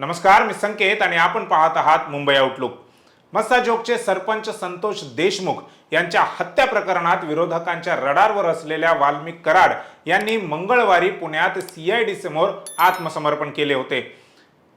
नमस्कार मी संकेत आणि आपण पाहत आहात मुंबई आउटलुक मस्साजोगचे सरपंच संतोष देशमुख यांच्या हत्या प्रकरणात विरोधकांच्या रडारवर असलेल्या वाल्मिक कराड यांनी मंगळवारी पुण्यात सीआयडी समोर आत्मसमर्पण केले होते.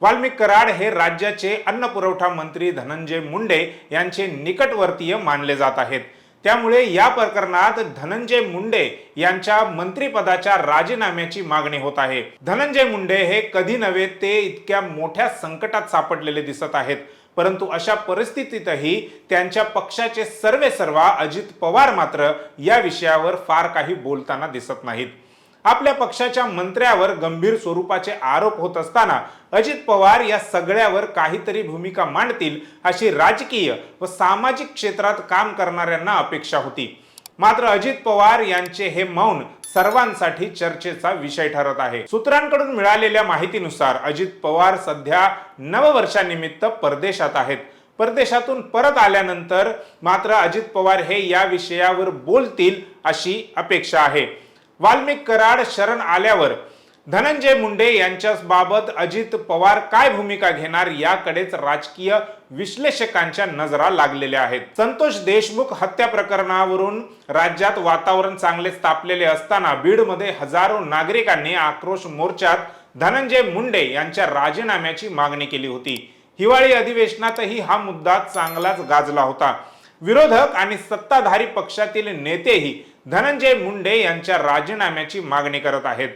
वाल्मिक कराड हे राज्याचे अन्न पुरवठा मंत्री धनंजय मुंडे यांचे निकटवर्तीय मानले जात आहेत. त्यामुळे या प्रकरणात धनंजय मुंडे यांच्या मंत्रिपदाच्या राजीनाम्याची मागणी होत आहे. धनंजय मुंडे हे कधी नव्हे ते इतक्या मोठ्या संकटात सापडलेले दिसत आहेत. परंतु अशा परिस्थितीतही त्यांच्या पक्षाचे सर्वे सर्वा अजित पवार मात्र या विषयावर फार काही बोलताना दिसत नाहीत. आपल्या पक्षाच्या मंत्र्यावर गंभीर स्वरूपाचे आरोप होत असताना अजित पवार या सगळ्यावर काहीतरी भूमिका मांडतील अशी राजकीय व सामाजिक क्षेत्रात काम करणाऱ्यांना अपेक्षा होती. मात्र अजित पवार यांचे हे मौन सर्वांसाठी चर्चेचा विषय ठरत आहे. सूत्रांकडून मिळालेल्या माहितीनुसार अजित पवार सध्या नववर्षानिमित्त परदेशात आहेत. परदेशातून परत आल्यानंतर मात्र अजित पवार हे या विषयावर बोलतील अशी अपेक्षा आहे. वाल्मिक कराड शरण आल्यावर धनंजय मुंडे यांच्या बाबत अजित पवार काय भूमिका घेणार याकडेच राजकीय विश्लेषकांच्या नजरा लागलेल्या आहेत. संतोष देशमुख हत्या प्रकरणावरून राज्यात वातावरण चांगलेच तापलेले असताना बीडमध्ये हजारो नागरिकांनी आक्रोश मोर्चात धनंजय मुंडे यांच्या राजीनाम्याची मागणी केली होती. हिवाळी अधिवेशनातही हा मुद्दा चांगलाच गाजला होता. विरोधक आणि सत्ताधारी पक्षातील नेतेही धनंजय मुंडे यांच्या राजीनाम्याची मागणी करत आहेत.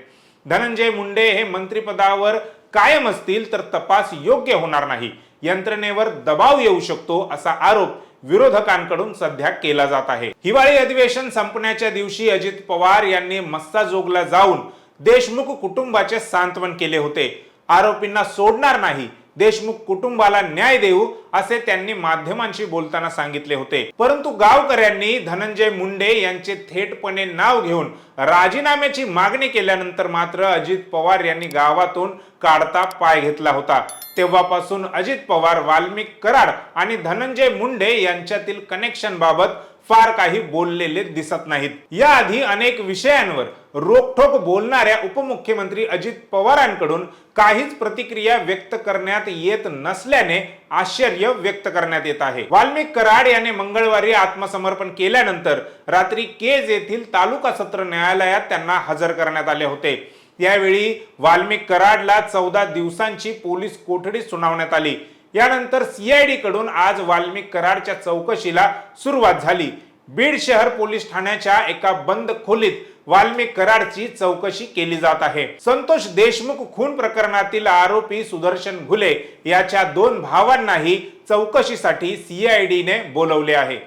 धनंजय मुंडे हे मंत्रिपदावर कायम असतील तर तपास योग्य होणार नाही. यंत्रणेवर दबाव येऊ शकतो असा आरोप विरोधकांकडून सध्या केला जात आहे. हिवाळी अधिवेशन संपण्याच्या दिवशी अजित पवार यांनी मस्साजोगला जाऊन देशमुख कुटुंबाचे सांत्वन केले होते. आरोपींना सोडणार नाही. देशमुख कुटुंबाला न्याय देऊ असे त्यांनी माध्यमांशी बोलताना सांगितले होते. परंतु गावकऱ्यांनी धनंजय मुंडे यांचे थेटपणे नाव घेऊन राजीनाम्याची मागणी केल्यानंतर मात्र अजित पवार यांनी गावातून काढता पाय घेतला होता. तेव्हापासून अजित पवार वाल्मिक कराड आणि धनंजय मुंडे यांच्यातील कनेक्शन बाबत फार काही बोललेले दिसत नाहीत. याआधी अनेक विषयांवर रोखठोक बोलणाऱ्या उपमुख्यमंत्री अजित पवारांकडून काहीच प्रतिक्रिया व्यक्त करण्यात येत नसल्याने आश्चर्य व्यक्त करण्यात येत आहे. वाल्मिक कराड याने मंगळवारी आत्मसमर्पण केल्यानंतर रात्री केज येथील तालुका सत्र न्यायालयात त्यांना हजर करण्यात आले होते. यावेळी वाल्मिक कराडला चौदा दिवसांची पोलीस कोठडी सुनावण्यात आली. यानंतर सीआयडी कडून आज वाल्मिक कराडच्या चौकशीला सुरुवात झाली. बीड शहर पोलीस ठाण्याच्या एका बंद खोलीत वाल्मिक कराडची चौकशी केली जात आहे. संतोष देशमुख खून प्रकरणातील आरोपी सुदर्शन घुले याच्या दोन भावांनाही चौकशीसाठी सीआयडीने बोलवले आहे.